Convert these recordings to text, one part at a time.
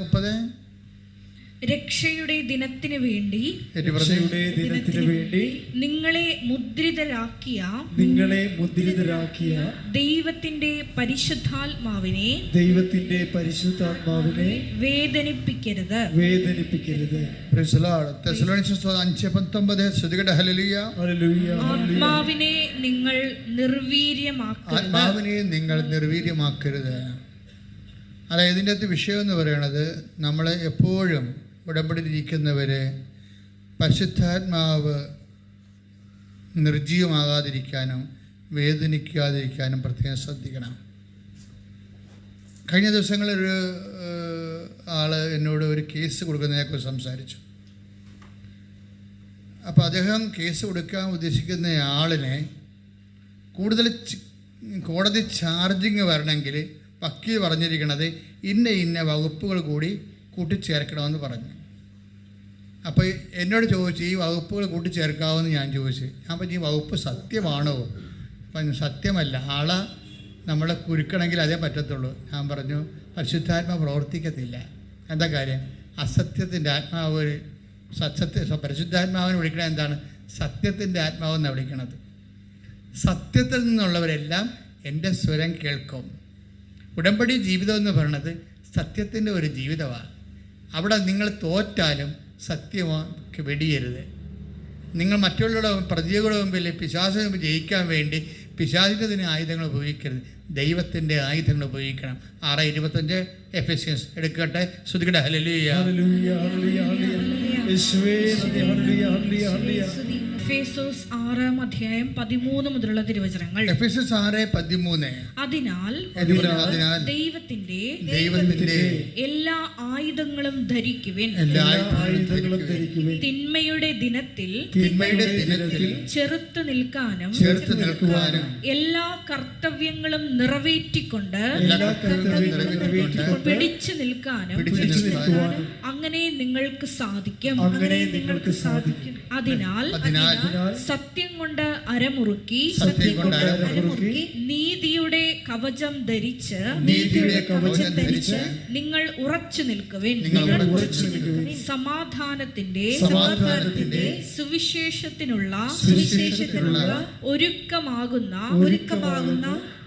മുപ്പത് രക്ഷയുടെ ദിനത്തിനു വേണ്ടി രക്ഷയുടെ ദിനത്തിനു വേണ്ടി നിങ്ങളെ മുദ്രിതരാക്കിയ നിങ്ങളെ മുദ്രിതരാക്കിയ ദൈവത്തിന്റെ പരിശുദ്ധാത്മാവിനെ ദൈവത്തിന്റെ പരിശുദ്ധാത്മാവിനെ വേദനിപ്പിക്കരുത്. വേദനിപ്പിക്കരുത്. ആത്മാവിനെ നിങ്ങൾ നിർവീര്യമാക്കരുത്. ആത്മാവിനെ നിങ്ങൾ നിർവീര്യമാക്കരുത്. അതായത് ഇതിന്റെ അകത്ത് വിഷയം എന്ന് പറയുന്നത് നമ്മൾ എപ്പോഴും ഉടമ്പടിയിരിക്കുന്നവരെ പരിശുദ്ധാത്മാവ് നിർജീവമാകാതിരിക്കാനും വേദനിക്കാതിരിക്കാനും പ്രത്യേകം ശ്രദ്ധിക്കണം. കഴിഞ്ഞ ഏഹ്, ആൾ എന്നോട് ഒരു കേസ് കൊടുക്കുന്നതിനെക്കുറിച്ച് സംസാരിച്ചു. അപ്പോൾ അദ്ദേഹം കേസ് കൊടുക്കാൻ ഉദ്ദേശിക്കുന്ന ആളിനെ കൂടുതൽ കോടതി ചാർജിങ് വരണമെങ്കിൽ വക്കീൽ പറഞ്ഞിരിക്കുന്നത് ഇന്ന ഇന്ന വകുപ്പുകൾ കൂടി കൂട്ടിച്ചേർക്കണമെന്ന് പറഞ്ഞു. അപ്പോൾ എന്നോട് ചോദിച്ചു ഈ വകുപ്പുകൾ കൂട്ടിച്ചേർക്കാമെന്ന് ഞാൻ ചോദിച്ചു. ഞാൻ പറഞ്ഞു ഈ വകുപ്പ് സത്യമാണോ? പറഞ്ഞു സത്യമല്ല. ആളെ നമ്മളെ കുരുക്കണമെങ്കിൽ അതേ പറ്റത്തുള്ളൂ. ഞാൻ പറഞ്ഞു പരിശുദ്ധാത്മ പ്രവർത്തിക്കത്തില്ല. എന്താ കാര്യം? അസത്യത്തിന്റെ ആത്മാവ് സത്യ പരിശുദ്ധാത്മാവിനെ വിളിക്കണത് എന്താണ്? സത്യത്തിന്റെ ആത്മാവെന്നാണ് വിളിക്കണത്. സത്യത്തിൽ നിന്നുള്ളവരെല്ലാം എന്റെ സ്വരം കേൾക്കും. ഉടമ്പടി ജീവിതം എന്ന് പറയുന്നത് സത്യത്തിന്റെ ഒരു ജീവിതമാണ്. അവിടെ നിങ്ങൾ തോറ്റാലും സത്യമാക്ക് വെടിയരുത്. നിങ്ങൾ മറ്റുള്ളവരുടെ പ്രതികളുടെ മുമ്പിൽ പിശാസിന് മുമ്പ് ജയിക്കാൻ വേണ്ടി പിശാചിന്റെ ആയുധങ്ങൾ ഉപയോഗിക്കരുത്. ദൈവത്തിന്റെ ആയുധങ്ങൾ ഉപയോഗിക്കണം. ആറ് ഇരുപത്തഞ്ച് എഫ് എസ് എസ് എടുക്കട്ടെ ശ്രുതികട ഹലലിയ ഹല്ലേലൂയ, ഹല്ലേലൂയ, ഹല്ലേലൂയ. യേശുവേ നന്ദി, ഹല്ലേലൂയ, ഹല്ലേലൂയ, ഹല്ലേലൂയ. ഫേസോസ് ആറാം അധ്യായം പതിമൂന്ന് മുതലുള്ള തിരുവചനങ്ങൾ. എഫ് എസ് എസ് ആറ് പതിമൂന്ന്. അതിനാൽ അതിനാൽ? ദൈവത്തിന്റെ ദൈവത്തിന്റെ എല്ലാ ആയുധങ്ങളും ധരിക്കുവിൻ. എല്ലാ ആയുധങ്ങളും ധരിക്കുവിൻ. തിന്മയുടെ ദിനത്തിൽ തിന്മയുടെ ദിനത്തിൽ ചെറുത്തു നിൽക്കാനും ചേർത്ത് നിൽക്കുവാനും എല്ലാ കർത്തവ്യങ്ങളും നിറവേറ്റിക്കൊണ്ട് പിടിച്ചു നിൽക്കാനും അങ്ങനെ നിങ്ങൾക്ക് സാധിക്കും. അങ്ങനെ നിങ്ങൾക്ക് സാധിക്കും. അതിനാൽ അതിനാൽ സത്യം കൊണ്ട് അരമുറുക്കി സത്യം കൊണ്ട് അരമുറുക്കി നീതിയുടെ കവചം ധരിച്ച് നീതിയുടെ കവചം ധരിച്ച് നിങ്ങൾ ഉറച്ചു നിൽക്കുവിൻ. നിങ്ങൾ ഉറച്ചു നിൽക്കുവിൻ. സമാധാനത്തിന്റെ സമാധാനത്തിന്റെ സുവിശേഷത്തിനുള്ള സുവിശേഷത്തിനുള്ള ഒരുക്കമാകുന്ന ഒരുക്കമാകുന്ന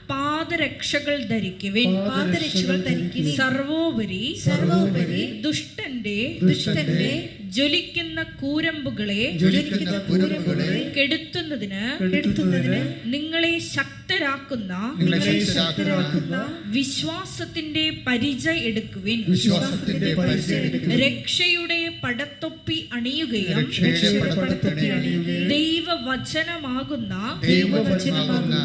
പാദരക്ഷകൾ ധരിക്കുവിൻ. പാദരക്ഷകൾ ധരിക്കുവിൻ. സർവോപരി സർവോപരി ദുഷ്ടന്റെ ദുഷ്ടന്റെ ജ്വലിക്കുന്ന കൂരമ്പുകളെ ജ്വലിക്കുന്ന കൂരമ്പുകളെ കെടുത്തുന്നതിന് കെടുത്തുന്നതിന് നിങ്ങളെ ശക്തരാക്കുന്ന നിങ്ങളെ ശക്തരാക്കുന്ന വിശ്വാസത്തിന്റെ പരിച എടുക്കുവിൻ. വിശ്വാസത്തിന്റെ പരിചയം രക്ഷയുടെ പടത്തൊപ്പി അണിയുകയും ദൈവ പടത്തൊപ്പി അണിയുകയും ദൈവവചനമാകുന്ന ദൈവവചനമാകുന്ന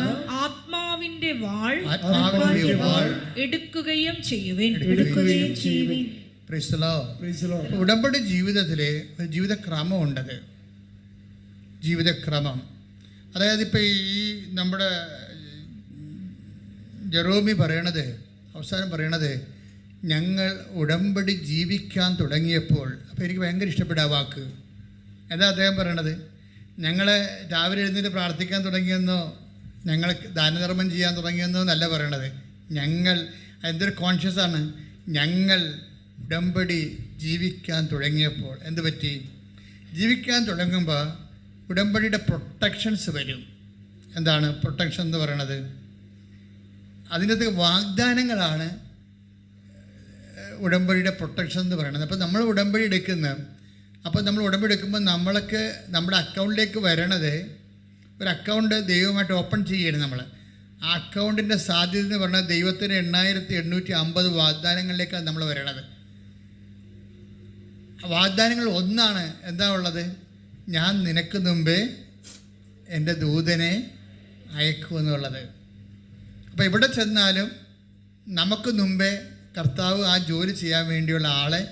ആത്മാവിന്റെ വാൾ ആത്മാവിന്റെ വാൾ എടുക്കുകയും ചെയ്യുവിൻ. എടുക്കുകയും ചെയ്യുവിൻ. ഉടമ്പടി ജീവിതത്തിലെ ജീവിത ജീവിതക്രമമുണ്ടത്. ജീവിതക്രമം. അതായത് ഇപ്പോൾ ഈ നമ്മുടെ ജെറോമി പറയണത് അവസാനം പറയണത് ഞങ്ങൾ ഉടമ്പടി ജീവിക്കാൻ തുടങ്ങിയപ്പോൾ അപ്പോൾ എനിക്ക് ഭയങ്കര ഇഷ്ടപ്പെട്ട ആ വാക്ക്. എന്താ അദ്ദേഹം പറയണത്? ഞങ്ങളെ രാവിലെ എഴുന്നേറ്റ് പ്രാർത്ഥിക്കാൻ തുടങ്ങിയെന്നോ ഞങ്ങൾ ദാനധർമ്മം ചെയ്യാൻ തുടങ്ങിയെന്നോ എന്നല്ല പറയണത്. ഞങ്ങൾ എന്തൊരു കോൺഷ്യസ് ആണ്. ഞങ്ങൾ ഉടമ്പടി ജീവിക്കാൻ തുടങ്ങിയപ്പോൾ എന്ത് പറ്റി? ജീവിക്കാൻ തുടങ്ങുമ്പോൾ ഉടമ്പടിയുടെ പ്രൊട്ടക്ഷൻസ് വരും. എന്താണ് പ്രൊട്ടക്ഷൻ എന്ന് പറയണത്? അതിനകത്ത് വാഗ്ദാനങ്ങളാണ് ഉടമ്പടിയുടെ പ്രൊട്ടക്ഷൻ എന്ന് പറയുന്നത് അപ്പോൾ നമ്മൾ ഉടമ്പടി എടുക്കുന്ന അപ്പോൾ നമ്മൾ ഉടമ്പടി എടുക്കുമ്പോൾ നമ്മൾക്ക് നമ്മുടെ അക്കൗണ്ടിലേക്ക് വരണത് ഒരു അക്കൗണ്ട് ദൈവമായിട്ട് ഓപ്പൺ ചെയ്യണം നമ്മൾ ആ അക്കൗണ്ടിന്റെ സാധ്യത എന്ന് പറഞ്ഞാൽ ദൈവത്തിന് എണ്ണായിരത്തി എണ്ണൂറ്റി അമ്പത് വാഗ്ദാനങ്ങളിലേക്കാണ് നമ്മൾ വരണത്. വാഗ്ദാനങ്ങൾ ഒന്നാണ്. എന്താ ഉള്ളത്? ഞാൻ നിനക്ക് മുമ്പേ എന്റെ ദൂതനെ അയക്കുമെന്നുള്ളത് അപ്പോൾ ഇവിടെ ചെന്നാലും നമുക്ക് മുമ്പേ കർത്താവ് ആ ജോലി ചെയ്യാൻ വേണ്ടിയുള്ള ആളെ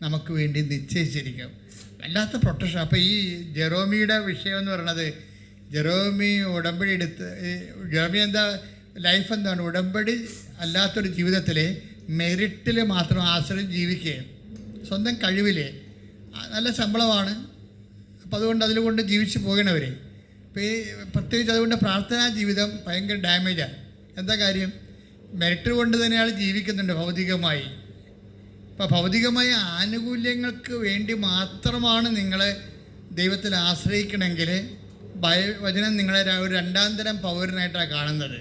നമുക്ക് വേണ്ടി നിശ്ചയിച്ചിരിക്കും. വല്ലാത്ത പ്രൊട്ടക്ഷൻ അപ്പോൾ ഈ ജെറോമിയുടെ വിഷയം എന്ന് പറയുന്നത് ജെറോമി ഉടമ്പടി എടുത്ത് ജെറോമി എന്താ ലൈഫ് എന്താണ്? ഉടമ്പടി അല്ലാത്തൊരു ജീവിതത്തിൽ മെറിറ്റിൽ മാത്രം ആശ്രയിച്ച് ജീവിക്കുകയും സ്വന്തം കഴിവിൽ നല്ല ശമ്പളമാണ്. അപ്പം അതുകൊണ്ട് അതിലുകൊണ്ട് ജീവിച്ച് പോകണവർ ഇപ്പോൾ ഈ പ്രത്യേകിച്ച് അതുകൊണ്ട് പ്രാർത്ഥനാ ജീവിതം ഭയങ്കര ഡാമേജാണ് എന്താ കാര്യം? മെറിറ്റ് കൊണ്ട് തന്നെ അയാൾ ജീവിക്കുന്നുണ്ട് ഭൗതികമായി. അപ്പോൾ ഭൗതികമായ ആനുകൂല്യങ്ങൾക്ക് വേണ്ടി മാത്രമാണ് നിങ്ങളെ ദൈവത്തിൽ ആശ്രയിക്കണമെങ്കിൽ വചനം നിങ്ങളെ ഒരു രണ്ടാം തരം പൗരനായിട്ടാണ് കാണുന്നത്.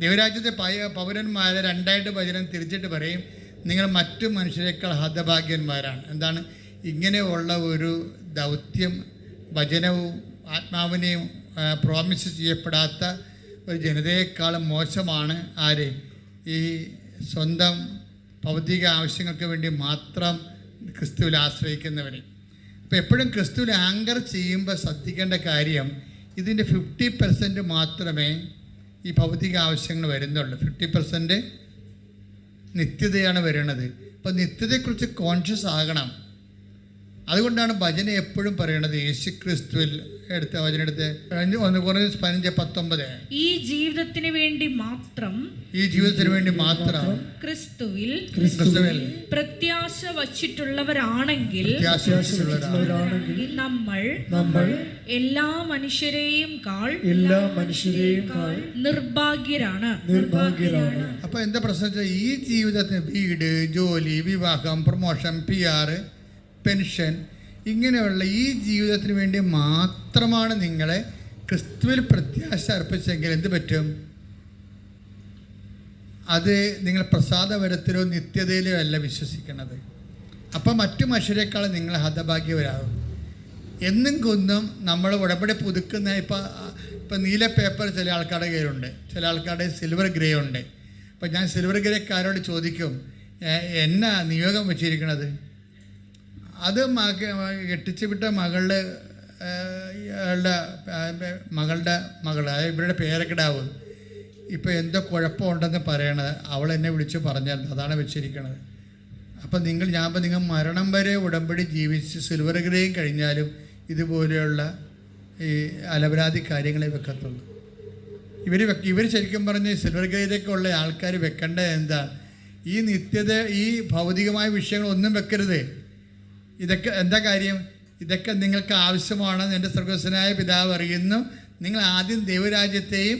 ദൈവരാജ്യത്തെ പൗരന്മാരെ രണ്ടായിട്ട് വചനം തിരിച്ചിട്ട് പറയും നിങ്ങൾ മറ്റു മനുഷ്യരെക്കാൾ ഹതഭാഗ്യന്മാരാണ്. എന്താണ്? ഇങ്ങനെയുള്ള ഒരു ദൗത്യം വചനവും ആത്മാവിനെയും പ്രോമിസ് ചെയ്യപ്പെടാത്ത ഒരു ജനതയെക്കാളും മോശമാണ് ആര്? ഈ സ്വന്തം ഭൗതിക ആവശ്യങ്ങൾക്ക് വേണ്ടി മാത്രം ക്രിസ്തുവിൽ ആശ്രയിക്കുന്നവരെ അപ്പോൾ എപ്പോഴും ക്രിസ്തുവിൽ ആങ്കർ ചെയ്യുമ്പോൾ ശ്രദ്ധിക്കേണ്ട കാര്യം ഇതിന്റെ ഫിഫ്റ്റി പെർസെന്റ് മാത്രമേ ഈ ഭൗതിക ആവശ്യങ്ങൾ വരുന്നുള്ളൂ. ഫിഫ്റ്റി പെർസെന്റ് നിത്യതയാണ് വരുന്നത് അപ്പോൾ നിത്യതയെക്കുറിച്ച് കോൺഷ്യസ് ആകണം. അതുകൊണ്ടാണ് ഭജന എപ്പോഴും പറയണത് യേശു ക്രിസ്തുവിൽ എടുത്ത ഭജന എടുത്ത് പതിനഞ്ച് ഒന്ന് കുറഞ്ഞ പതിനഞ്ച് പത്തൊമ്പത്. ഈ ജീവിതത്തിന് വേണ്ടി മാത്രം ഈ ജീവിതത്തിന് വേണ്ടി മാത്രം ക്രിസ്തുവിൽ ക്രിസ്തുവിൽ പ്രത്യാശ വച്ചിട്ടുള്ളവരാണെങ്കിൽ നമ്മൾ നമ്മൾ എല്ലാ മനുഷ്യരെയും കാൾ എല്ലാ മനുഷ്യരെയും കാൾ നിർഭാഗ്യരാണ്. നിർഭാഗ്യരാണ്. അപ്പൊ എന്താ പ്രശ്നം ഈ ജീവിതത്തിന് വീട് ജോലി വിവാഹം പ്രൊമോഷൻ പി ആർ പെൻഷൻ ഇങ്ങനെയുള്ള ഈ ജീവിതത്തിന് വേണ്ടി മാത്രമാണ് നിങ്ങളെ ക്രിസ്തുവിൽ പ്രത്യാശ അർപ്പിച്ചെങ്കിൽ എന്ത് പറ്റും? അത് നിങ്ങൾ പ്രസാദപരത്തിലോ നിത്യതയിലോ അല്ല വിശ്വസിക്കുന്നത്. അപ്പം മറ്റു മനുഷ്യരെക്കാളും നിങ്ങൾ ഹതഭാഗ്യവരാകും. എന്നും കൊന്നും നമ്മൾ ഉടമ്പടി പുതുക്കുന്ന ഇപ്പം ഇപ്പം നീല പേപ്പർ ചില ആൾക്കാരുടെ കയ്യിലുണ്ട്. ചില ആൾക്കാരുടെ സിൽവർ ഗ്രേ ഉണ്ട്. അപ്പം ഞാൻ സിൽവർ ഗ്രേക്കാരോട് ചോദിക്കും എന്നാ നിയോഗം വെച്ചിരിക്കണത്? അത് മക കെട്ടിച്ചു വിട്ട മകളുടെ മകളുടെ മകൾ അതായത് ഇവരുടെ പേരക്കിടാവ് ഇപ്പോൾ എന്തോ കുഴപ്പമുണ്ടെന്ന് പറയണത്. അവൾ എന്നെ വിളിച്ച് പറഞ്ഞായിരുന്നു അതാണ് വെച്ചിരിക്കുന്നത് അപ്പം നിങ്ങൾ ഞാൻ അപ്പം നിങ്ങൾ മരണം വരെ ഉടമ്പടി ജീവിച്ച് സിൽവർ ഗ്രേയും കഴിഞ്ഞാലും ഇതുപോലെയുള്ള ഈ അലപരാധി കാര്യങ്ങളെ വെക്കത്തുള്ളൂ. ഇവർ ഇവർ ശരിക്കും പറഞ്ഞ് സിൽവർ ഗ്രേയിലേക്കുള്ള ആൾക്കാർ വെക്കേണ്ടത് എന്താ? ഈ നിത്യത ഈ ഭൗതികമായ വിഷയങ്ങളൊന്നും വെക്കരുത്. ഇതൊക്കെ എന്താ കാര്യം? ഇതൊക്കെ നിങ്ങൾക്ക് ആവശ്യമാണെന്ന് എന്റെ സർവസ്വനായ പിതാവ് അറിയുന്നു. നിങ്ങൾ ആദ്യം ദൈവരാജ്യത്തെയും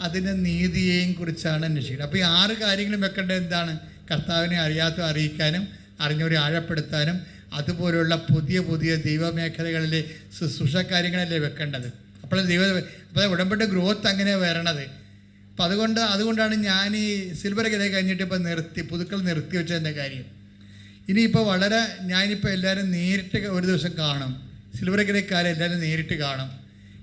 അതിന്റെ നീതിയെയും കുറിച്ചാണ് അന്വേഷിക്കുന്നത് അപ്പോൾ ഈ ആറ് കാര്യങ്ങളും വെക്കേണ്ടത് എന്താണ്? കർത്താവിനെ അറിയാത്ത അറിയിക്കാനും അറിഞ്ഞവരെ ആഴപ്പെടുത്താനും അതുപോലുള്ള പുതിയ പുതിയ ദൈവമേഖലകളിലെ ശുശ്രൂഷ കാര്യങ്ങളല്ലേ വെക്കേണ്ടത്. അപ്പോൾ ദൈവ അപ്പോൾ ഉടമ്പടി ഗ്രോത്ത് അങ്ങനെ വരണത്. അപ്പോൾ അതുകൊണ്ട് അതുകൊണ്ടാണ് ഞാൻ ഈ സിൽവർ കഥ കഴിഞ്ഞിട്ട് ഇപ്പോൾ നിർത്തി പുതുക്കൾ നിർത്തി വെച്ചതിന്റെ കാര്യം. ഇനിയിപ്പോൾ വളരെ ഞാനിപ്പോൾ എല്ലാവരും നേരിട്ട് ഒരു ദിവസം കാണും. സിൽവർ ഗ്രേക്കാരെ എല്ലാവരും നേരിട്ട് കാണും.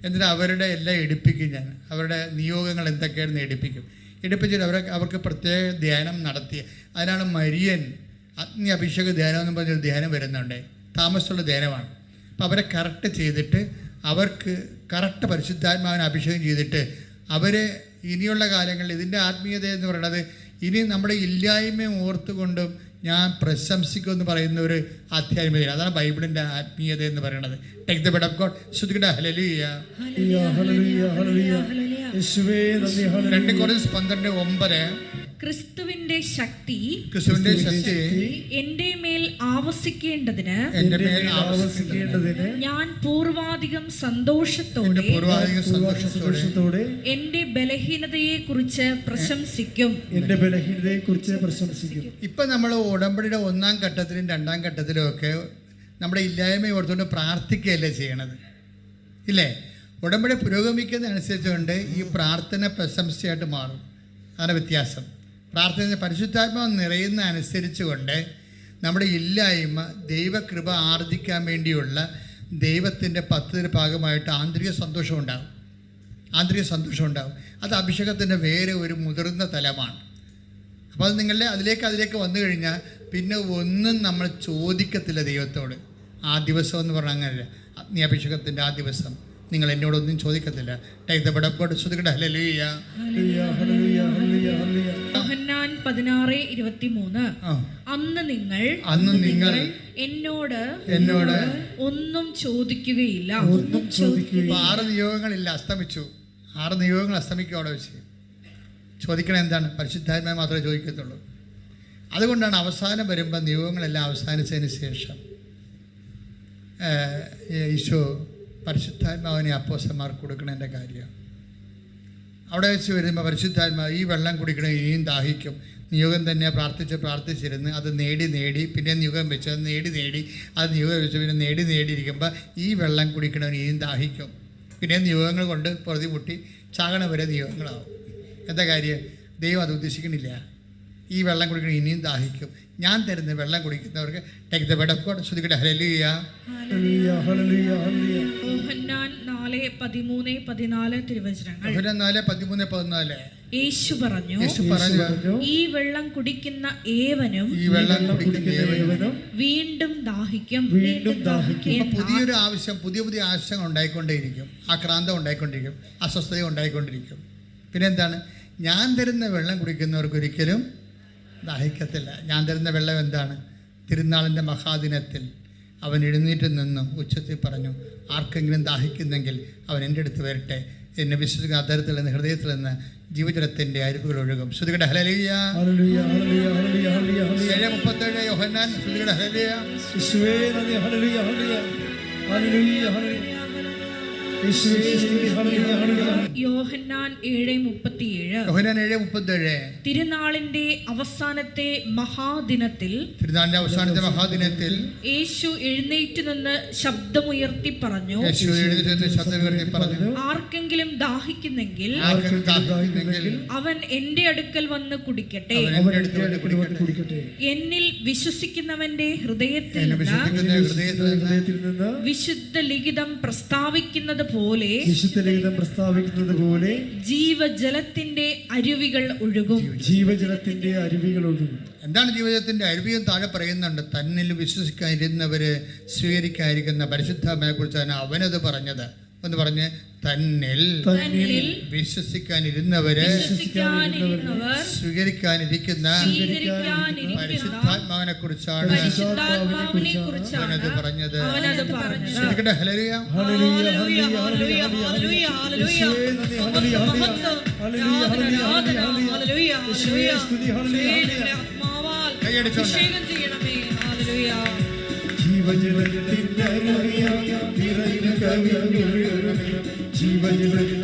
എന്നിട്ട് അവരുടെ എല്ലാം എടുപ്പിക്കും ഞാൻ. അവരുടെ നിയോഗങ്ങൾ എന്തൊക്കെയാണെന്ന് എടുപ്പിക്കും. എടുപ്പിച്ചിട്ട് അവരെ അവർക്ക് പ്രത്യേക ധ്യാനം നടത്തി. അതിനാണ് മരിയൻ അഗ്നി അഭിഷേക ധ്യാനം എന്ന് പറഞ്ഞൊരു ധ്യാനം വരുന്നുണ്ട്. താമസമുള്ള ധ്യാനമാണ്. അപ്പോൾ അവരെ കറക്റ്റ് ചെയ്തിട്ട് അവർക്ക് കറക്റ്റ് പരിശുദ്ധാത്മാവിനെ അഭിഷേകം ചെയ്തിട്ട് അവരെ ഇനിയുള്ള കാലങ്ങളിൽ ഇതിന്റെ ആത്മീയത എന്ന് പറയുന്നത് ഇനി നമ്മുടെ ഇല്ലായ്മ ഓർത്തുകൊണ്ടും ഞാൻ പ്രശംസിക്കും എന്ന് പറയുന്ന ഒരു ആധ്യാത്മികത അതാണ് ബൈബിളിന്റെ ആത്മീയത എന്ന് പറയുന്നത്. Take the bed of God ശ്രുതികട ഹലലിയ ഹല്ലേലൂയ, ഹല്ലേലൂയ, ഹല്ലേലൂയ. യേശുവേ രണ്ട് ഹല്ലേലൂയ. കുറച്ച് പന്ത്രണ്ട് ഒമ്പത്. ക്രിസ്തുവിന്റെ ശക്തി ക്രിസ്തുവിന്റെ ശക്തി എന്റെ മേൽ ആവസിക്കേണ്ടതിന് എന്റെ എന്റെ മേൽ ആവസിക്കേണ്ടതിന് ഞാൻ പൂർവാധികം സന്തോഷത്തോടെ പൂർവാധിക സന്തോഷത്തോടെ സന്തോഷത്തോടെ എന്റെ ബലഹീനതയെ കുറിച്ച് പ്രശംസിക്കും. എന്റെ ബലഹീനതയെ കുറിച്ച് പ്രശംസിക്കും. ഇപ്പൊ നമ്മൾ ഉടമ്പടിയുടെ ഒന്നാം ഘട്ടത്തിലും രണ്ടാം ഘട്ടത്തിലും ഒക്കെ നമ്മുടെ ഇല്ലായ്മ ഓർത്തുകൊണ്ട് പ്രാർത്ഥിക്കുകയല്ലേ ചെയ്യണത്? ഇല്ലേ? ഉടമ്പടി പുരോഗമിക്കുന്നതനുസരിച്ചുകൊണ്ട് ഈ പ്രാർത്ഥന പ്രശംസയായിട്ട് മാറും. അതാണ് വ്യത്യാസം. പ്രാർത്ഥന പരിശുദ്ധാത്മാവ് നിറയുന്ന അനുസരിച്ചുകൊണ്ട് നമ്മുടെ ഇല്ലായ്മ ദൈവകൃപ ആർജിക്കാൻ വേണ്ടിയുള്ള ദൈവത്തിന്റെ പത്തിന് ഭാഗമായിട്ട് ആന്തരിക സന്തോഷം ഉണ്ടാകും. ആന്തരിക സന്തോഷം ഉണ്ടാകും. അത് അഭിഷേകത്തിന്റെ വേറെ ഒരു മുതിർന്ന തലമാണ്. അപ്പോൾ അത് നിങ്ങളുടെ അതിലേക്ക് അതിലേക്ക് വന്നു കഴിഞ്ഞാൽ പിന്നെ ഒന്നും നമ്മൾ ചോദിക്കത്തില്ല ദൈവത്തോട്. ആ ദിവസം എന്ന് പറഞ്ഞാൽ അങ്ങനെയല്ല അഗ്നിയഭിഷേകത്തിന്റെ ആ ദിവസം നിങ്ങൾ എന്നോടൊന്നും ചോദിക്കത്തില്ല. ടേക്ക് ദ ഹല്ലേലൂയ, ഹല്ലേലൂയ. യോഹന്നാൻ പതിനാറ് ഇരുപത്തിമൂന്ന്. ആ. അന്ന് നിങ്ങൾ അന്ന് നിങ്ങൾ എന്നോട് എന്നോട് ഒന്നും ചോദിക്കുകയില്ല. ഒന്നും ചോദിക്കുകയില്ല. ആറ് നിയോഗങ്ങളില്ല അസ്തമിച്ചു. ആറ് നിയോഗങ്ങൾ അസ്തമിക്കും അവിടെ വെച്ച്. ചോദിക്കണം എന്താണ്? പരിശുദ്ധാത്മയെ മാത്രമേ ചോദിക്കത്തുള്ളൂ. അതുകൊണ്ടാണ് അവസാനം വരുമ്പോൾ നിയോഗങ്ങളെല്ലാം അവസാനിച്ചതിന് ശേഷം ഈശോ പരിശുദ്ധാത്മാവിനെ അപ്പോസന്മാർക്ക് കൊടുക്കണതിന്റെ കാര്യം. അവിടെ വെച്ച് വരുമ്പോൾ പരിശുദ്ധാത്മാവ് ഈ വെള്ളം കുടിക്കണേ ഇനിയും ദാഹിക്കും. നിയോഗം തന്നെ പ്രാർത്ഥിച്ച് പ്രാർത്ഥിച്ചിരുന്ന് അത് നേടി നേടി പിന്നെ നിയോഗം വെച്ച് അത് നേടി നേടി അത് നിയോഗം വെച്ച് പിന്നെ നേടി നേടിയിരിക്കുമ്പോൾ ഈ വെള്ളം കുടിക്കണവന് ഇനിയും ദാഹിക്കും. പിന്നെ നിയോഗങ്ങൾ കൊണ്ട് പൊറുതിമുട്ടി ചാകണ വരെ നിയോഗങ്ങളാവും. എന്താ കാര്യം? ദൈവം അത് ഉദ്ദേശിക്കണില്ല. ഈ വെള്ളം കുടിക്കണം ഇനിയും ദാഹിക്കും. ഞാൻ തരുന്ന വെള്ളം കുടിക്കുന്നവർക്ക് take the bed of God. ശ്രുതിക്കട്ടെ ഹല്ലേലൂയ. ഹല്ലേലൂയ ഹല്ലേലൂയ ഹല്ലേലൂയ യോഹന്നാൻ നാല് പതിമൂന്ന് പതിനാല് തിരുവചനങ്ങൾ. യോഹന്നാൻ പതിമൂന്ന് പതിനാല്. യേശു പറഞ്ഞു യേശു പറഞ്ഞു. പറഞ്ഞു ഈ വെള്ളം കുടിക്കുന്ന ഏവനും ഈ വെള്ളം കുടിക്കുന്ന ഏവനും ഏവനും വീണ്ടും ദാഹിക്കും വീണ്ടും ദാഹിക്കും. പുതിയൊരു ആവശ്യം പുതിയ പുതിയ ആവശ്യങ്ങൾ ഉണ്ടായിക്കൊണ്ടേയിരിക്കും. ആക്രാന്തം ഉണ്ടായിക്കൊണ്ടിരിക്കും. അസ്വസ്ഥത ഉണ്ടായിക്കൊണ്ടിരിക്കും. പിന്നെ എന്താണ് ഞാൻ തരുന്ന വെള്ളം കുടിക്കുന്നവർക്ക് ഒരിക്കലും ദാഹിക്കത്തില്ല. ഞാൻ തരുന്ന വെള്ളം എന്താണ്? തിരുനാളിന്റെ മഹാദിനത്തിൽ. അവൻ എഴുന്നേറ്റ് നിന്ന് ഉച്ചത്തിൽ പറഞ്ഞു ആർക്കെങ്കിലും ദാഹിക്കുന്നെങ്കിൽ അവൻ എന്റെ അടുത്ത് വരട്ടെ. എന്നെ വിശ്വസിക്കുന്ന അദ്ദേഹത്തിൽ നിന്ന് ഹൃദയത്തിൽ നിന്ന് ജീവജലത്തിന്റെ അരുവുകൾ ഒഴുകും. ശ്രുതികട ഹലലിയ ഏഴ് മുപ്പത്തേഴ് യോഹന്നാൻ ശ്രുതികട ഹലലിയ ഹലലിയ ഹലലിയ ഹല്ലേലൂയ ഹല്ലേലൂയ യോഹന്നാൻ ഏഴ് മുപ്പത്തിയേഴ്. യോഹന്നാൻ ഏഴ് മുപ്പത്തേഴ്. തിരുനാളിന്റെ അവസാനത്തെ മഹാദിനത്തിൽ തിരുനാളിന്റെ അവസാനത്തെ മഹാദിനത്തിൽ യേശു എഴുന്നേറ്റ് നിന്ന് ശബ്ദമുയർത്തി പറഞ്ഞു. യേശു എഴുന്നേറ്റ് നിന്ന് ശബ്ദമുയർത്തി പറഞ്ഞു. ആർക്കെങ്കിലും ദാഹിക്കുന്നെങ്കിൽ ആർക്കെങ്കിലും ദാഹിക്കുന്നെങ്കിൽ അവൻ എന്റെ അടുക്കൽ വന്ന് കുടിക്കട്ടെ. എന്നിൽ വിശ്വസിക്കുന്നവന്റെ ഹൃദയത്തിൽ നിന്ന് വിശുദ്ധ ലിഖിതം പ്രസ്താവിക്കുന്നത് പോലെ വിശുദ്ധ ലിഖിതം പ്രസ്താവിക്കുന്നത് പോലെ ജീവജലത്തിന്റെ അരുവികൾ ഒഴുകും. ജീവജലത്തിന്റെ അരുവികൾ ഒഴുകും. എന്താണ് ജീവിതത്തിന്റെ അരുവിയും താഴെ പറയുന്നുണ്ട്. തന്നിൽ വിശ്വസിക്കാനിരുന്നവര് സ്വീകരിക്കാതിരിക്കുന്ന പരിശുദ്ധമ്മയെ കുറിച്ചാണ് അവനത് പറഞ്ഞത്. എന്ന് പറഞ്ഞ് തന്നിൽ തന്നിൽ വിശ്വസിക്കാനിരുന്നവര് സ്വീകരിക്കാനിരിക്കുന്ന പരിശുദ്ധാത്മാവിനെ കുറിച്ചാണ് അവനത് പറഞ്ഞത്. അവനത് പറഞ്ഞത്. ശ്രദ്ധിക്കട്ടെ ഹല്ലേലൂയ. Hallelujah hallelujah, hallelujah hallelujah, hallelujah, hallelujah hallelujah hallelujah hallelujah hallelujah, hallelujah. ഹല്ലേലൂയ യേശുവിന്റെ കൈയടിച്ചോണ്ട്. അഭിഷേകം നിറയുന്ന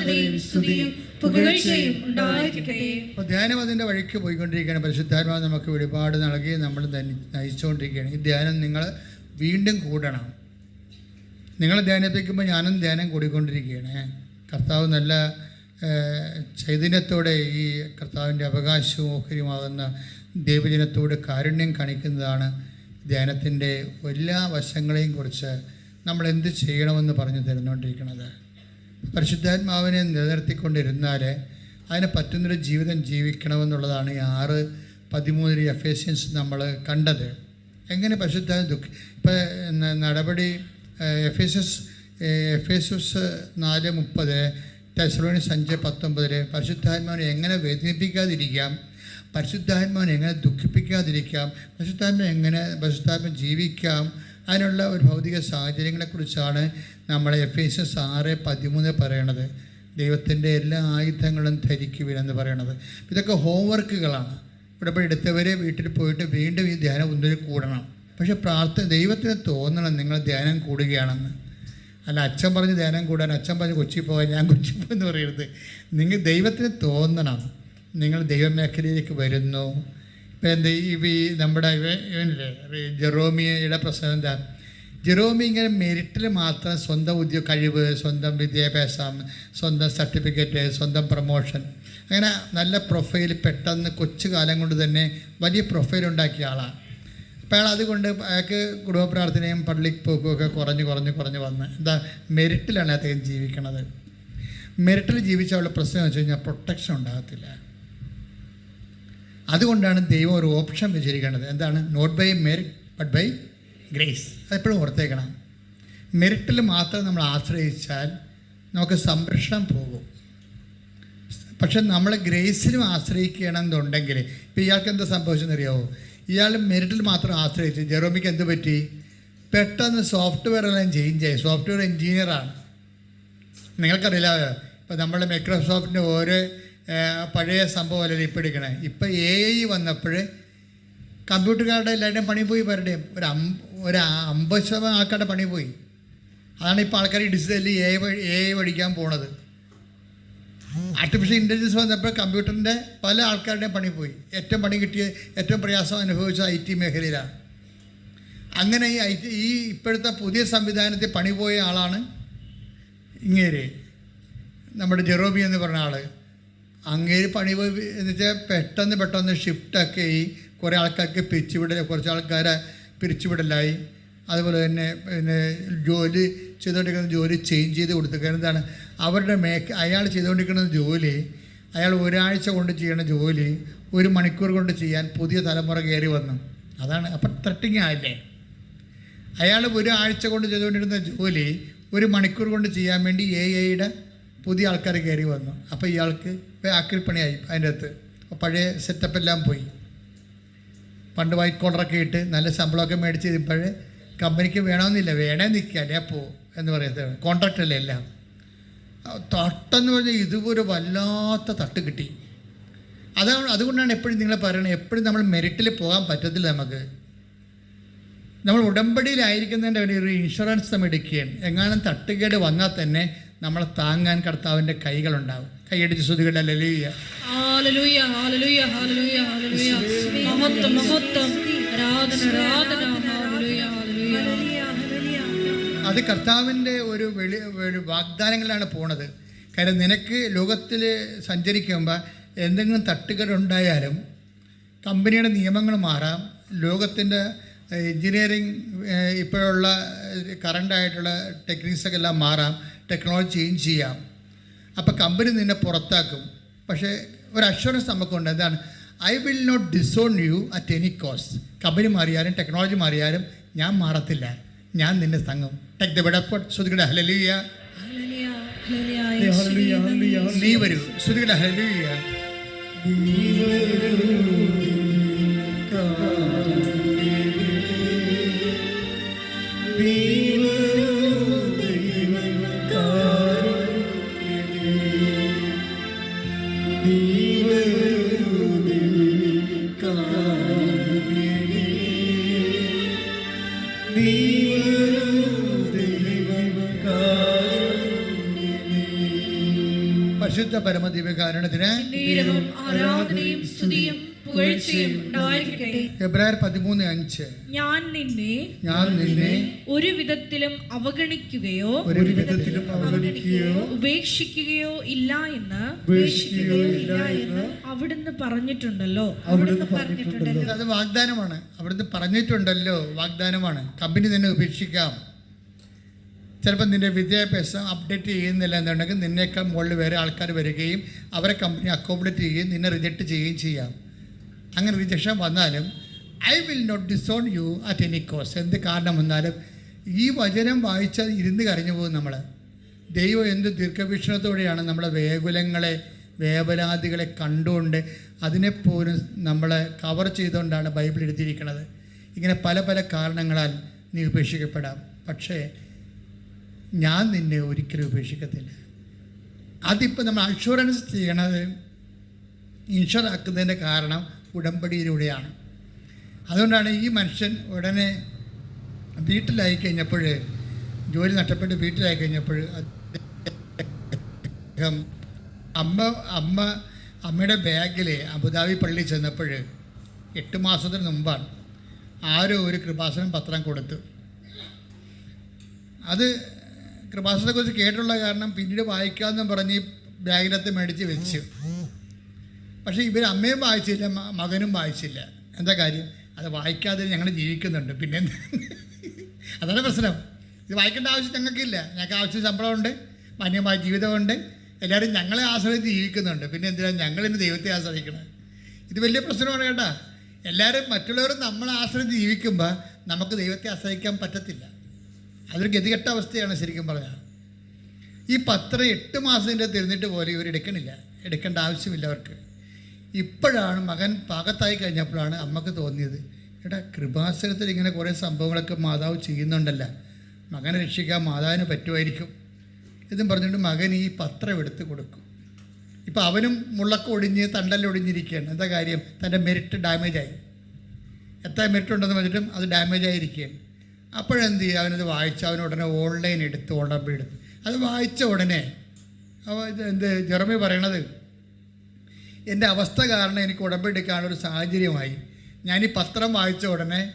ആരാധനയും സ്തുതിയും പുകഴ്ചയും ഉണ്ടായിരിക്കട്ടെ. അപ്പോൾ ധ്യാനം അതിന്റെ വഴിക്ക് പോയിക്കൊണ്ടിരിക്കുകയാണ്. പരിശുദ്ധാത്മാവ് നമുക്ക് ഒരുപാട് നൽകി നമ്മൾ നയിച്ചുകൊണ്ടിരിക്കുകയാണ്. ഈ ധ്യാനം നിങ്ങൾ വീണ്ടും കൂടണം. നിങ്ങൾ ധ്യാനിപ്പിക്കുമ്പോൾ ഞാനും ധ്യാനം കൂടിക്കൊണ്ടിരിക്കുകയാണ്. കർത്താവ് നല്ല ചൈതന്യത്തോടെ ഈ കർത്താവിന്റെ അവകാശവും ഓഹരിയുമാകുന്ന ദൈവജനത്തോട് കാരുണ്യം കാണിക്കുന്നതാണ് ധ്യാനത്തിന്റെ എല്ലാ വശങ്ങളെയും കുറിച്ച് നമ്മൾ എന്ത് ചെയ്യണമെന്ന് പറഞ്ഞു തരുന്നുകൊണ്ടിരിക്കുന്നത് പരിശുദ്ധാത്മാവിനെ നിലനിർത്തിക്കൊണ്ടിരുന്നാൽ അതിന് പറ്റുന്നൊരു ജീവിതം ജീവിക്കണമെന്നുള്ളതാണ് ഈ ആറ് പതിമൂന്നിൽ എഫേഷ്യൻസ് നമ്മൾ കണ്ടത്. എങ്ങനെ പരിശുദ്ധ ദുഃഖ ഇപ്പം നടപടി എഫേസസ് എഫേസസ് നാല് മുപ്പത് ടെസ്ലോണി സഞ്ച് പത്തൊമ്പതിൽ പരിശുദ്ധാത്മാവിനെ എങ്ങനെ വേദനിപ്പിക്കാതിരിക്കാം? പരിശുദ്ധാത്മാവിനെ എങ്ങനെ ദുഃഖിപ്പിക്കാതിരിക്കാം? പരിശുദ്ധാത്മ എങ്ങനെ പരിശുദ്ധാത്മ ജീവിക്കാം? അതിനുള്ള ഒരു ഭൗതിക സാഹചര്യങ്ങളെക്കുറിച്ചാണ് നമ്മൾ എഫ് എസ് എസ് ആറ് പതിമൂന്ന് പറയണത്. ദൈവത്തിന്റെ എല്ലാ ആയുധങ്ങളും ധരിക്കുവിനെന്ന് പറയണത്. ഇതൊക്കെ ഹോംവർക്കുകളാണ് ഇവിടെ ഇപ്പോൾ എടുത്തവരെ വീട്ടിൽ പോയിട്ട് വീണ്ടും ഈ ധ്യാനം ഒന്നിൽ കൂടണം. പക്ഷെ പ്രാർത്ഥന ദൈവത്തിന് തോന്നണം നിങ്ങൾ ധ്യാനം കൂടുകയാണെന്ന്. അല്ല അച്ഛൻ പറഞ്ഞ് ധ്യാനം കൂടാൻ അച്ഛൻ പറഞ്ഞ് കൊച്ചി പോകാൻ ഞാൻ കൊച്ചി പോകുമെന്ന് പറയരുത്. നിങ്ങൾ ദൈവത്തിന് തോന്നണം. നിങ്ങൾ ദൈവമേഖലയിലേക്ക് വരുന്നു. എന്ത് ഈ നമ്മുടെ ഇവ ഇവനില്ലേ? ജെറോമിയുടെ പ്രശ്നം എന്താ? ജെറോമി ഇങ്ങനെ മെരിറ്റിൽ മാത്രം സ്വന്തം ഉദ്യോഗ കഴിവ് സ്വന്തം വിദ്യാഭ്യാസം സ്വന്തം സർട്ടിഫിക്കറ്റ് സ്വന്തം പ്രൊമോഷൻ അങ്ങനെ നല്ല പ്രൊഫൈൽ പെട്ടെന്ന് കൊച്ചു കാലം കൊണ്ട് തന്നെ വലിയ പ്രൊഫൈൽ ഉണ്ടാക്കിയ ആളാണ് അപ്പോൾ അയാൾ അതുകൊണ്ട് അയാൾക്ക് കുടുംബ പ്രാർത്ഥനയും പള്ളിക്ക് പോക്കും ഒക്കെ കുറഞ്ഞ് കുറഞ്ഞ് കുറഞ്ഞ് വന്ന്. എന്താ? മെരിറ്റിലാണ് അദ്ദേഹം ജീവിക്കണത്. മെരിറ്റിൽ ജീവിച്ചവളുടെ പ്രശ്നം എന്ന് വെച്ച് കഴിഞ്ഞാൽ പ്രൊട്ടക്ഷൻ ഉണ്ടാകത്തില്ല. അതുകൊണ്ടാണ് ദൈവം ഒരു ഓപ്ഷൻ വെച്ചിരിക്കേണ്ടത് എന്താണ്? Not by merit but by grace അതെപ്പോഴും ഓർത്തേക്കണം. മെറിറ്റിൽ മാത്രം നമ്മൾ ആശ്രയിച്ചാൽ നമുക്ക് സംരക്ഷണം പോകും. പക്ഷെ നമ്മൾ ഗ്രേസിനും ആശ്രയിക്കണമെന്നുണ്ടെങ്കിൽ ഇപ്പോൾ ഇയാൾക്ക് എന്താ സംഭവിച്ചെന്നറിയാവോ ഇയാൾ മെറിറ്റിൽ മാത്രം ആശ്രയിച്ചു ജെറോമിക്ക് എന്ത് പറ്റി? പെട്ടെന്ന് സോഫ്റ്റ്വെയർ എല്ലാം ചേഞ്ച് ആയി. സോഫ്റ്റ്വെയർ എഞ്ചിനീയറാണ് നിങ്ങൾക്കറിയില്ല ഇപ്പം നമ്മൾ മൈക്രോസോഫ്റ്റിന്റെ ഓരോ പഴയ സംഭവം അല്ലല്ലോ ഇപ്പം എടുക്കണേ ഇപ്പം എ ഐ വന്നപ്പോൾ കമ്പ്യൂട്ടർക്കാരുടെ എല്ലാവരുടെയും പണി പോയി പലരുടെയും ഒരു അം ഒരു അമ്പത് ശതമാനം ആൾക്കാരുടെ പണി പോയി. അതാണ് ഇപ്പോൾ ആൾക്കാർ ഡിജിറ്റലി എ എ ഐ പഠിക്കാൻ പോണത്. ആർട്ടിഫിഷ്യൽ ഇന്റലിജൻസ് വന്നപ്പോൾ കമ്പ്യൂട്ടറിന്റെ പല ആൾക്കാരുടെയും പണി പോയി. ഏറ്റവും പണി കിട്ടിയ ഏറ്റവും പ്രയാസം അനുഭവിച്ച ഐ ടി മേഖലയിലാണ്. അങ്ങനെ ഈ ഐ ടി ഈ ഇപ്പോഴത്തെ പുതിയ സംവിധാനത്തിൽ പണി പോയ ആളാണ് ഇങ്ങേര്. നമ്മുടെ ജെറോബി എന്ന് പറഞ്ഞ ആൾ അങ്ങേര് പണി പോയി എന്ന് വെച്ചാൽ പെട്ടെന്ന് പെട്ടെന്ന് ഷിഫ്റ്റൊക്കെ ആയി കുറേ ആൾക്കാർക്ക് പിരിച്ചുവിടൽ കുറച്ച് ആൾക്കാരെ പിരിച്ചുവിടലായി. അതുപോലെ തന്നെ പിന്നെ ജോലി ചെയ്തുകൊണ്ടിരിക്കുന്ന ജോലി ചേഞ്ച് ചെയ്ത് കൊടുത്തു. എന്താണ്? അവരുടെ മേക്ക് അയാൾ ചെയ്തുകൊണ്ടിരിക്കുന്ന ജോലി അയാൾ ഒരാഴ്ച കൊണ്ട് ചെയ്യണ ജോലി ഒരു മണിക്കൂർ കൊണ്ട് ചെയ്യാൻ പുതിയ തലമുറ കയറി വന്നു. അതാണ്. അപ്പം ത്രട്ടിങ് ആയില്ലേ? അയാൾ ഒരാഴ്ച കൊണ്ട് ചെയ്തുകൊണ്ടിരുന്ന ജോലി ഒരു മണിക്കൂർ കൊണ്ട് ചെയ്യാൻ വേണ്ടി എ ഐയുടെ പുതിയ ആൾക്കാർ കയറി വന്നു. അപ്പോൾ ഇയാൾക്ക് ആക്കിൽ പണിയായി അതിന്റെ അകത്ത്. പഴയ സെറ്റപ്പ് എല്ലാം പോയി. പണ്ട് വൈറ്റ് കോളറൊക്കെ ഇട്ട് നല്ല ശമ്പളമൊക്കെ മേടിച്ച് ഇപ്പോഴേ കമ്പനിക്ക് വേണമെന്നില്ല. വേണേ നിൽക്കുക അല്ലേ പോ എന്ന് പറയുന്നത്. കോൺട്രാക്ട് അല്ലേ എല്ലാം. തട്ടെന്ന് പറഞ്ഞാൽ ഇതുപോലെ വല്ലാത്ത തട്ട് കിട്ടി. അതാണ് അതുകൊണ്ടാണ് എപ്പോഴും നിങ്ങൾ പറയുന്നത് എപ്പോഴും നമ്മൾ മെറിറ്റിൽ പോകാൻ പറ്റത്തില്ല നമുക്ക്. നമ്മൾ ഉടമ്പടിയിലായിരിക്കുന്നതിന്റെ ഒരു ഇൻഷുറൻസ് നമ്മൾ എടുക്കുകയാണ്. എങ്ങാനും തട്ടുകേട് വന്നാൽ തന്നെ നമ്മളെ താങ്ങാൻ കർത്താവിന്റെ കൈകളുണ്ടാവും. കൈയടിച്ച് ശ്രുതികളുടെ ലലിയ അത് കർത്താവിന്റെ ഒരു വെളി ഒരു വാഗ്ദാനങ്ങളിലാണ് പോണത്. കാര്യം നിനക്ക് ലോകത്തിൽ സഞ്ചരിക്കുമ്പോൾ എന്തെങ്കിലും തട്ടുകളുണ്ടായാലും കമ്പനിയുടെ നിയമങ്ങൾ മാറാം ലോകത്തിന്റെ എൻജിനീയറിങ് ഇപ്പോഴുള്ള കറണ്ടായിട്ടുള്ള ടെക്നിക്സൊക്കെ എല്ലാം മാറാം ടെക്നോളജി ചേഞ്ച് ചെയ്യാം. അപ്പോൾ കമ്പനി നിന്നെ പുറത്താക്കും. പക്ഷേ ഒരു അഷുറൻസ് നമുക്കുണ്ട്. എന്താണ്? I will not disown you at any cost company മാറിയാലും ടെക്നോളജി മാറിയാലും ഞാൻ മാറത്തില്ല. ഞാൻ നിന്നെ തങ്ങും. ടെക് ദ ബെഡപ്പോട്ട് ശ്രുതികളുടെ ഹലലിയ നീ വരൂ. ശ്രുതികട ഹലലിയ നീ പരമദിവ്യകാരണത്തിന് പുകഴ്ചയും ഉണ്ടായിരിക്കട്ടെ. ഫെബ്രുവരി പതിമൂന്ന് അഞ്ച്. ഞാൻ നിന്നെ ഞാൻ നിന്നെ ഒരു വിധത്തിലും അവഗണിക്കുകയോ ഒരു വിധത്തിലും അവഗണിക്കുകയോ ഉപേക്ഷിക്കുകയോ ഇല്ല എന്ന് ഉപേക്ഷിക്കുകയോ ഇല്ല എന്ന് അവിടുന്ന് പറഞ്ഞിട്ടുണ്ടല്ലോ. അവിടുന്ന് പറഞ്ഞിട്ടുണ്ടല്ലോ. അത് വാഗ്ദാനമാണ്. അവിടുന്ന് പറഞ്ഞിട്ടുണ്ടല്ലോ. വാഗ്ദാനമാണ്. കമ്പനി തന്നെ ഉപേക്ഷിക്കാം. ചിലപ്പോൾ നിന്റെ വിദ്യാഭ്യാസം അപ്ഡേറ്റ് ചെയ്യുന്നില്ല എന്നുണ്ടെങ്കിൽ നിന്നേക്കാൾ മുകളിൽ വേറെ ആൾക്കാർ വരികയും അവരെ കമ്പനി അക്കോമഡേറ്റ് ചെയ്യുകയും നിന്നെ റിജക്റ്റ് ചെയ്യുകയും ചെയ്യാം. അങ്ങനെ റിജക്ഷൻ വന്നാലും I will not disown you at any cost എന്ത് കാരണം വന്നാലും ഈ വചനം വായിച്ചാൽ ഇരുന്ന് കരഞ്ഞു പോകും നമ്മൾ ദൈവം എന്ത് ദീർഘവീക്ഷണത്തോടെയാണ് നമ്മളെ വേകുലങ്ങളെ വേവലാദികളെ കണ്ടുകൊണ്ട് അതിനെപ്പോലും നമ്മളെ കവർ ചെയ്തുകൊണ്ടാണ് ബൈബിൾ എഴുതിയിരിക്കുന്നത്. ഇങ്ങനെ പല പല കാരണങ്ങളാൽ നീ ഉപേക്ഷിക്കപ്പെടാം. പക്ഷേ ഞാൻ നിന്നെ ഒരിക്കലും ഉപേക്ഷിക്കത്തില്ല. അതിപ്പോൾ നമ്മൾ അഷുറൻസ് ചെയ്യണത് ഇൻഷുർ ആക്കുന്നതിന്റെ കാരണം ഉടമ്പടിയിലൂടെയാണ്. അതുകൊണ്ടാണ് ഈ മനുഷ്യൻ ഉടനെ വീട്ടിലായി കഴിഞ്ഞപ്പോൾ ജോലി നഷ്ടപ്പെട്ട് വീട്ടിലായി കഴിഞ്ഞപ്പോൾ അദ്ദേഹം അമ്മ അമ്മ അമ്മയുടെ ബാഗിൽ അബുദാബി പള്ളി ചെന്നപ്പോൾ എട്ട് മാസത്തിന് മുമ്പാണ് ആരോ ഒരു കൃപാസനം പത്രം കൊടുത്തു. അത് കൃപാസനത്തെക്കുറിച്ച് കേട്ടുള്ള കാരണം പിന്നീട് വായിക്കാമെന്നും പറഞ്ഞ് ബാഗിനകത്ത് മേടിച്ച് വെച്ചു. പക്ഷേ ഇവർ അമ്മയും വായിച്ചില്ല മകനും വായിച്ചില്ല. എന്താ കാര്യം? അത് വായിക്കാതെ ഞങ്ങൾ ജീവിക്കുന്നുണ്ട്. പിന്നെ? അതാണ് പ്രശ്നം. ഇത് വായിക്കേണ്ട ആവശ്യം ഞങ്ങൾക്കില്ല. ഞങ്ങൾക്ക് ആവശ്യം ശമ്പളമുണ്ട് മാന്യമായ ജീവിതമുണ്ട്. എല്ലാവരും ഞങ്ങളെ ആശ്രയിച്ച് ജീവിക്കുന്നുണ്ട്. പിന്നെ എന്തിനാണ് ഞങ്ങളിന്ന് ദൈവത്തെ ആശ്രയിക്കണം? ഇത് വലിയ പ്രശ്നമാണ് കേട്ടാ. എല്ലാവരും മറ്റുള്ളവരും നമ്മളെ ആശ്രയിച്ച് ജീവിക്കുമ്പോൾ നമുക്ക് ദൈവത്തെ ആശ്രയിക്കാൻ പറ്റത്തില്ല. അതൊരു ഗതികെട്ട അവസ്ഥയാണ് ശരിക്കും പറഞ്ഞാൽ ഈ പത്രം എട്ട് മാസത്തിന്റെ തിരുന്നിട്ട് പോലും ഇവർ എടുക്കണില്ല. എടുക്കേണ്ട ആവശ്യമില്ല അവർക്ക്. ഇപ്പോഴാണ് മകൻ പാകത്തായി കഴിഞ്ഞപ്പോഴാണ് അമ്മയ്ക്ക് തോന്നിയത്. എടാ കൃപാസനത്തിൽ ഇങ്ങനെ കുറേ സംഭവങ്ങളൊക്കെ മാതാവ് ചെയ്യുന്നുണ്ടല്ല. മകനെ രക്ഷിക്കാൻ മാതാവിന് പറ്റുമായിരിക്കും. ഇതും പറഞ്ഞുകൊണ്ട് മകൻ ഈ പത്രം എടുത്ത് കൊടുക്കും. ഇപ്പം അവനും മുള്ളക്ക ഒടിഞ്ഞ് തണ്ടല്ലൊടിഞ്ഞിരിക്കുകയാണ് എന്താ കാര്യം? തന്റെ മെരിറ്റ് ഡാമേജായി. എത്ര മെരിറ്റ് ഉണ്ടെന്ന് പറഞ്ഞിട്ടും അത് ഡാമേജ് ആയിരിക്കുകയാണ് അപ്പോഴെന്ത് ചെയ്യുക അവനത് വായിച്ച് അവൻ ഉടനെ ഓൺലൈൻ എടുത്ത് ഉടമ്പടി എടുത്ത്. അത് വായിച്ച ഉടനെ അവ ഇത് എന്ത് ജെറമി പറയണത്? എന്റെ അവസ്ഥ കാരണം എനിക്ക് ഉടമ്പടി ഒരു സാഹചര്യമായി. ഞാൻ ഈ പത്രം വായിച്ച ഉടനെ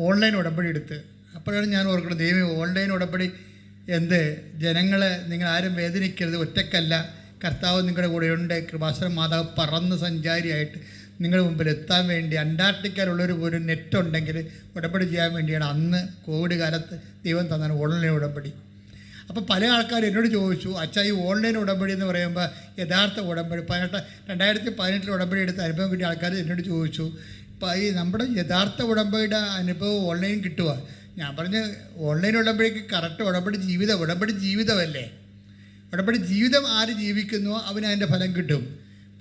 ഓൺലൈൻ ഉടമ്പടി എടുത്ത്. അപ്പോഴാണ് ഞാൻ ഓർക്കുന്നത് ദൈവം ഓൺലൈൻ ഉടമ്പടി എന്ത്? ജനങ്ങളെ നിങ്ങൾ ആരും വേദനിക്കരുത്. ഒറ്റക്കല്ല കർത്താവ് നിങ്ങളുടെ കൂടെയുണ്ട്. കൃപാസനം മാതാവ് പറന്ന് സഞ്ചാരിയായിട്ട് നിങ്ങളുടെ മുമ്പിൽ എത്താൻ വേണ്ടി അന്റാർട്ടിക്കയിലുള്ളൊരു ഒരു നെറ്റ് ഉണ്ടെങ്കിൽ ഉടമ്പടി ചെയ്യാൻ വേണ്ടിയാണ് അന്ന് കോവിഡ് കാലത്ത് ദൈവം തന്നാണ് ഓൺലൈൻ ഉടമ്പടി. അപ്പോൾ പല ആൾക്കാരും എന്നോട് ചോദിച്ചു അച്ഛാ ഈ ഓൺലൈൻ ഉടമ്പടി എന്ന് പറയുമ്പോൾ യഥാർത്ഥ ഉടമ്പടി പതിനെട്ട് രണ്ടായിരത്തി പതിനെട്ടിൽ ഉടമ്പടി എടുത്ത അനുഭവം കിട്ടിയ ആൾക്കാർ എന്നോട് ചോദിച്ചു ഇപ്പോൾ ഈ നമ്മുടെ യഥാർത്ഥ ഉടമ്പടിയുടെ അനുഭവം ഓൺലൈൻ കിട്ടുക ഞാൻ പറഞ്ഞ് ഓൺലൈൻ ഉടമ്പടിക്ക് കറക്റ്റ് ഉടമ്പടി ജീവിതം ഉടമ്പടി ജീവിതമല്ലേ? ഉടമ്പടി ജീവിതം ആര് ജീവിക്കുന്നു അവന് അതിന്റെ ഫലം കിട്ടും.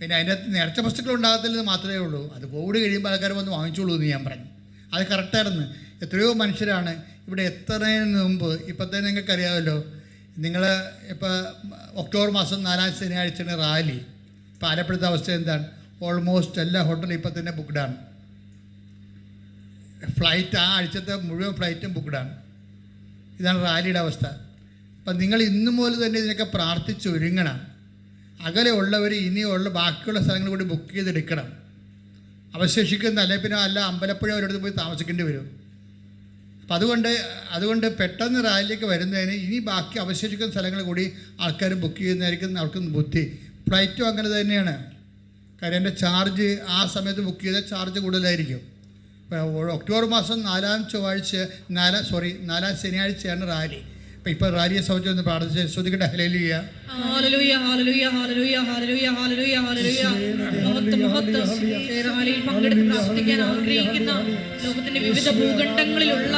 പിന്നെ അതിന്റെ അകത്ത് നേർച്ച വസ്തുക്കൾ ഉണ്ടാകത്തില്ലെന്ന് മാത്രമേ ഉള്ളൂ. അത് കോവിഡ് കഴിയുമ്പോൾ ആൾക്കാർ വന്ന് വാങ്ങിച്ചോളൂ എന്ന് ഞാൻ പറഞ്ഞു. അത് കറക്റ്റായിരുന്നു എത്രയോ മനുഷ്യരാണ് ഇവിടെ എത്തുന്നതിന് മുമ്പ് ഇപ്പം തന്നെ നിങ്ങൾക്കറിയാമല്ലോ നിങ്ങൾ ഇപ്പോൾ ഒക്ടോബർ മാസം നാലാം ശനിയാഴ്ചയാണ് റാലി. ഇപ്പോൾ ആലപ്പുഴത്തെ അവസ്ഥ എന്താണ്? ഓൾമോസ്റ്റ് എല്ലാ ഹോട്ടലും ഇപ്പം തന്നെ ബുക്ക്ഡാണ് ഫ്ലൈറ്റ് ആ ആഴ്ചത്തെ മുഴുവൻ ഫ്ലൈറ്റും ബുക്ക്ഡാണ് ഇതാണ് റാലിയുടെ അവസ്ഥ. അപ്പം നിങ്ങൾ ഇന്നു തന്നെ ഇതിനൊക്കെ പ്രാർത്ഥിച്ചൊരുങ്ങണം അകലെ ഉള്ളവർ ഇനിയുള്ള ബാക്കിയുള്ള സ്ഥലങ്ങൾ കൂടി ബുക്ക് ചെയ്തെടുക്കണം. അവശേഷിക്കുന്ന അല്ലെ പിന്നെ അല്ല അമ്പലപ്പുഴ ഒരിടത്ത് പോയി താമസിക്കേണ്ടി വരും. അപ്പം അതുകൊണ്ട് അതുകൊണ്ട് പെട്ടെന്ന് റാലിലേക്ക് വരുന്നതിന് ഇനി ബാക്കി അവശേഷിക്കുന്ന സ്ഥലങ്ങൾ കൂടി ആൾക്കാർ ബുക്ക് ചെയ്യുന്നതായിരിക്കും അവർക്ക് ബുദ്ധി. ഫ്ലൈറ്റും അങ്ങനെ തന്നെയാണ്. കാര്യം എന്റെ ചാർജ് ആ സമയത്ത് ബുക്ക് ചെയ്ത ചാർജ് കൂടുതലായിരിക്കും. ഒക്ടോബർ മാസം നാലാം ചൊവ്വാഴ്ച നാലാം സോറി നാലാം ശനിയാഴ്ചയാണ് റാലി. അപ്പോൾ റാലിയ ഒന്ന് പ്രാർത്ഥിച്ച് ശ്രദ്ധിക്കട്ടെ ഹലേലിയ പങ്കെടുത്ത് പ്രാർത്ഥിക്കാൻ ആഗ്രഹിക്കുന്ന ലോകത്തിന്റെ വിവിധ ഭൂഖണ്ഡങ്ങളിലുള്ള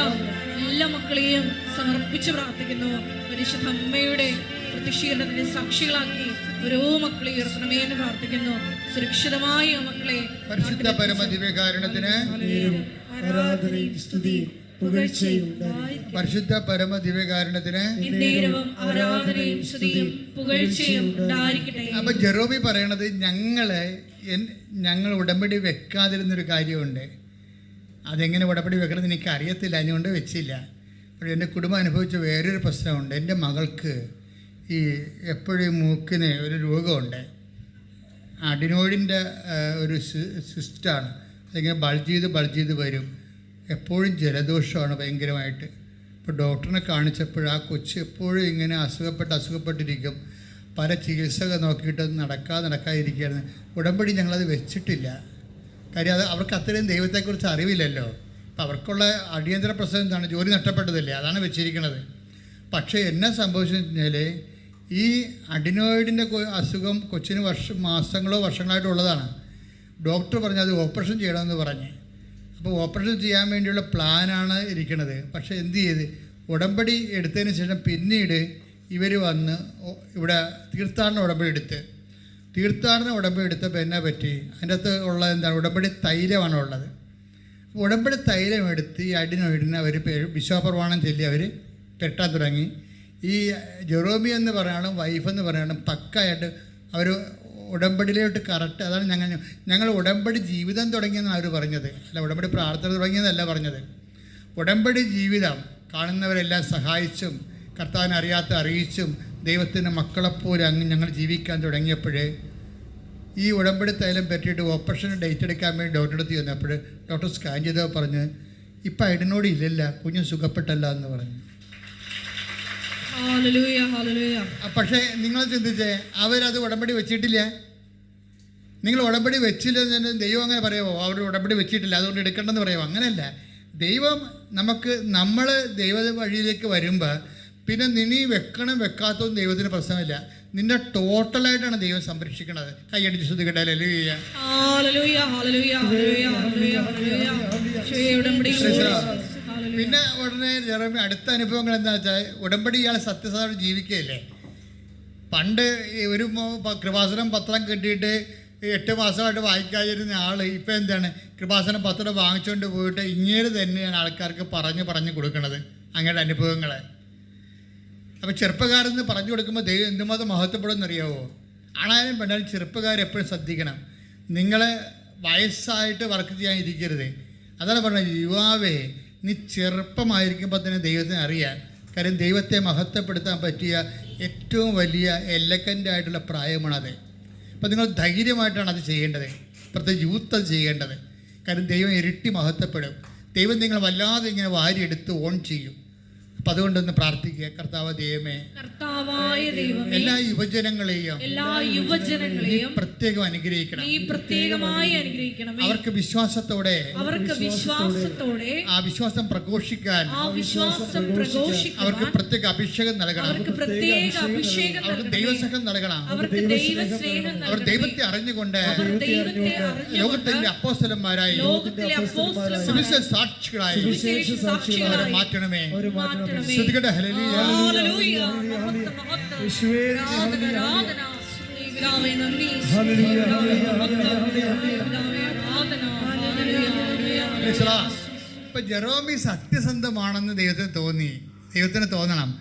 എല്ലാ മക്കളെയും സമർപ്പിച്ച് പ്രാർത്ഥിക്കുന്നു. പരിശുദ്ധ അമ്മയുടെ പ്രതിഷീകരണത്തിന്റെ സാക്ഷികളാക്കി ഓരോ മക്കളെ ഉയർത്തണമേ എന്ന് പ്രാർത്ഥിക്കുന്നു. സുരക്ഷിതമായി ആ മക്കളെ പരിശുദ്ധ പരമദിവ്യകാരുണ്യത്തിന് ആരാധനയും സ്തുതിയും. പരിശുദ്ധ പരമ ദിവ്യകാരണത്തിന് അപ്പൊ ജെറോബി പറയണത് ഞങ്ങളെ ഞങ്ങൾ ഉടമ്പടി വെക്കാതിരുന്നൊരു കാര്യമുണ്ട്. അതെങ്ങനെ ഉടമ്പടി വെക്കണമെന്ന് എനിക്ക് അറിയത്തില്ല അതുകൊണ്ട് വെച്ചില്ല. അപ്പോൾ എന്റെ കുടുംബം അനുഭവിച്ച വേറൊരു പ്രശ്നമുണ്ട്. എന്റെ മകൾക്ക് ഈ എപ്പോഴും മൂക്കിന് ഒരു രോഗമുണ്ട്. അഡിനോയിഡിന്റെ ഒരു സിസ്റ്റാണ്. അതിങ്ങനെ ബൾജ് ചെയ്ത് ബൾജ് ചെയ്ത് വരും. എപ്പോഴും ജലദോഷമാണ് ഭയങ്കരമായിട്ട്. ഇപ്പോൾ ഡോക്ടറിനെ കാണിച്ചപ്പോൾ ആ കൊച്ച് എപ്പോഴും ഇങ്ങനെ അസുഖപ്പെട്ട് അസുഖപ്പെട്ടിരിക്കും. പല ചികിത്സകൾ നോക്കിയിട്ട് നടക്കാതെ നടക്കാതിരിക്കുകയാണ്. ഉടമ്പടി ഞങ്ങളത് വെച്ചിട്ടില്ല. കാര്യം അത് അവർക്ക് അത്രയും ദൈവത്തെക്കുറിച്ച് അറിവില്ലല്ലോ. അപ്പം അവർക്കുള്ള അടിയന്തര പ്രശ്നം എന്താണ്? ജോലി നഷ്ടപ്പെട്ടതല്ലേ? അതാണ് വെച്ചിരിക്കുന്നത്. പക്ഷേ എന്നെ സംഭവിച്ചെന്ന് കഴിഞ്ഞാൽ ഈ അഡിനോയിഡിന്റെ അസുഖം കൊച്ചിന് വർഷം മാസങ്ങളോ വർഷങ്ങളായിട്ടുള്ളതാണ്. ഡോക്ടർ പറഞ്ഞത് ഓപ്പറേഷൻ ചെയ്യണമെന്ന് പറഞ്ഞ്. അപ്പോൾ ഓപ്പറേഷൻ ചെയ്യാൻ വേണ്ടിയുള്ള പ്ലാനാണ് ഇരിക്കുന്നത് പക്ഷേ എന്ത് ചെയ്ത്? ഉടമ്പടി എടുത്തതിന് ശേഷം പിന്നീട് ഇവർ വന്ന് ഇവിടെ തീർത്ഥാടന ഉടമ്പടി എടുത്ത്. തീർത്ഥാടന ഉടമ്പടി എടുത്തപ്പോൾ എന്നെ പറ്റി? അതിന്റെ അകത്ത് ഉള്ള എന്താണ്? ഉടമ്പടി തൈലമാണ് ഉള്ളത്. ഉടമ്പടി തൈലം എടുത്ത് ഈ അടിനൊഴിന് അവർ വിശ്വാപ്രമാണം ചൊല്ലി അവർ കെട്ടാൻ തുടങ്ങി. ഈ ജെറോമി എന്ന് പറയണം വൈഫ് എന്ന് പക്കായിട്ട് അവർ ഉടമ്പടിയിലോട്ട് കറക്റ്റ് അതാണ് ഞങ്ങൾ ഞങ്ങൾ ഉടമ്പടി ജീവിതം തുടങ്ങിയെന്നാണ് അവർ പറഞ്ഞത്. അല്ല ഉടമ്പടി പ്രാർത്ഥന തുടങ്ങിയെന്നല്ല പറഞ്ഞത്. ഉടമ്പടി ജീവിതം കാണുന്നവരെല്ലാം സഹായിച്ചും കർത്താവിനെ അറിയാത്ത അറിയിച്ചും ദൈവത്തിന്റെ മക്കളെപ്പോലെ അങ്ങ് ഞങ്ങൾ ജീവിക്കാൻ തുടങ്ങിയപ്പോഴേ ഈ ഉടമ്പടി തൈലം പറ്റിയിട്ട് ഓപ്പറേഷൻ ഡേറ്റ് എടുക്കാൻ വേണ്ടി ഡോക്ടറെ അടുത്ത് ചെന്നപ്പോൾ ഡോക്ടർ സ്കാൻ ചെയ്തപ്പോൾ പറഞ്ഞ് ഇപ്പം ഐഡിനോട് ഇല്ലല്ല കുഞ്ഞ് സുഖപ്പെട്ടല്ല എന്ന് പറഞ്ഞു. പക്ഷേ നിങ്ങൾ ചിന്തിച്ചേ അവരത് ഉടമ്പടി വെച്ചിട്ടില്ല? നിങ്ങൾ ഉടമ്പടി വെച്ചില്ല ദൈവം അങ്ങനെ പറയുമോ അവർ ഉടമ്പടി വെച്ചിട്ടില്ല അതുകൊണ്ട് എടുക്കണ്ടെന്ന് പറയുമോ അങ്ങനെയല്ല. ദൈവം നമുക്ക് നമ്മൾ ദൈവ വഴിയിലേക്ക് വരുമ്പോൾ പിന്നെ നിനി വെക്കണം വെക്കാത്തതും ദൈവത്തിന് പ്രശ്നമില്ല. നിന്റെ ടോട്ടലായിട്ടാണ് ദൈവം സംരക്ഷിക്കുന്നത് കൈയടിച്ച് ശ്രദ്ധിക്കട്ടെ അല്ലേലൂയ്യ പിന്നെ ഉടനെ ജെറമി അടുത്ത അനുഭവങ്ങൾ എന്താ വെച്ചാൽ ഉടമ്പടി ഇയാൾ സത്യസന്ധമായിട്ട് ജീവിക്കുകയല്ലേ? പണ്ട് ഒരു കൃപാസനം പത്രം കെട്ടിയിട്ട് എട്ട് മാസമായിട്ട് വായിക്കാതിരുന്ന ആൾ ഇപ്പം എന്താണ്? കൃപാസനം പത്രം വാങ്ങിച്ചുകൊണ്ട് പോയിട്ട് ഇങ്ങനെ തന്നെയാണ് ആൾക്കാർക്ക് പറഞ്ഞ് പറഞ്ഞ് കൊടുക്കുന്നത് അങ്ങയുടെ അനുഭവങ്ങൾ അപ്പോൾ ചെറുപ്പക്കാരെന്ന് പറഞ്ഞു കൊടുക്കുമ്പോൾ ദൈവം എന്തുമാത്രം മഹത്വപ്പെടുമെന്നറിയാവോ? ആണായാലും പെണ്ണാലും ചെറുപ്പക്കാർ എപ്പോഴും ശ്രദ്ധിക്കണം. നിങ്ങൾ വയസ്സായിട്ട് വർക്ക് ചെയ്യാൻ ഇരിക്കരുത്. അതാണ് പറഞ്ഞത് യുവാവേ നീ ചെറുപ്പമായിരിക്കുമ്പോൾ തന്നെ ദൈവത്തിന് അറിയാൻ. കാര്യം ദൈവത്തെ മഹത്വപ്പെടുത്താൻ പറ്റിയ ഏറ്റവും വലിയ എലക്കന്റ് ആയിട്ടുള്ള പ്രായമാണത് അപ്പോൾ നിങ്ങൾ ധൈര്യമായിട്ടാണ് അത് ചെയ്യേണ്ടത്. പ്രത്യേകിച്ച് യൂത്ത് അത് ചെയ്യേണ്ടത്. കാര്യം ദൈവം ഇരട്ടി മഹത്വപ്പെടും. ദൈവം നിങ്ങൾ വല്ലാതെ ഇങ്ങനെ വാരിയെടുത്ത് ഓൺ ചെയ്യും. അപ്പം അതുകൊണ്ടൊന്ന് പ്രാർത്ഥിക്കുക. കർത്താവ് ദൈവമേ കർത്താവായ ദൈവമേ എല്ലാ യുവജനങ്ങളെയും എല്ലാ യുവജനങ്ങളെയും പ്രത്യേകം അനുഗ്രഹിക്കണം. ഈ പ്രത്യേകമായി അനുഗ്രഹിക്കണം. അവർക്ക് വിശ്വാസത്തോടെ അവർക്ക് വിശ്വാസത്തോടെ ആ വിശ്വാസം പ്രഘോഷിക്കാൻ ആ വിശ്വാസം പ്രഘോഷിക്കാൻ അവർക്ക് പ്രത്യേക അഭിഷേകം നൽകണം. അവർക്ക് പ്രത്യേക അഭിഷേകം അവർക്ക് ദൈവസ്നേഹം നൽകണം. അവർക്ക് ദൈവസ്നേഹം അവർ ദൈവത്തെ അറിഞ്ഞുകൊണ്ട് ലോകത്തിന്റെ അപ്പോസ്തലന്മാരായി ലോകത്തിലെ അപ്പോസ്തലന്മാരായി സാക്ഷികളായി സാക്ഷികളായി മാറ്റണമേ. ഒരു മാറ്റണമേ. ശ്രദ്ധിക്കട്ടെ. ഇപ്പൊ ജെറോമി സത്യസന്ധമാണെന്ന് ദൈവത്തിന് തോന്നി. ദൈവത്തിന് തോന്നണം.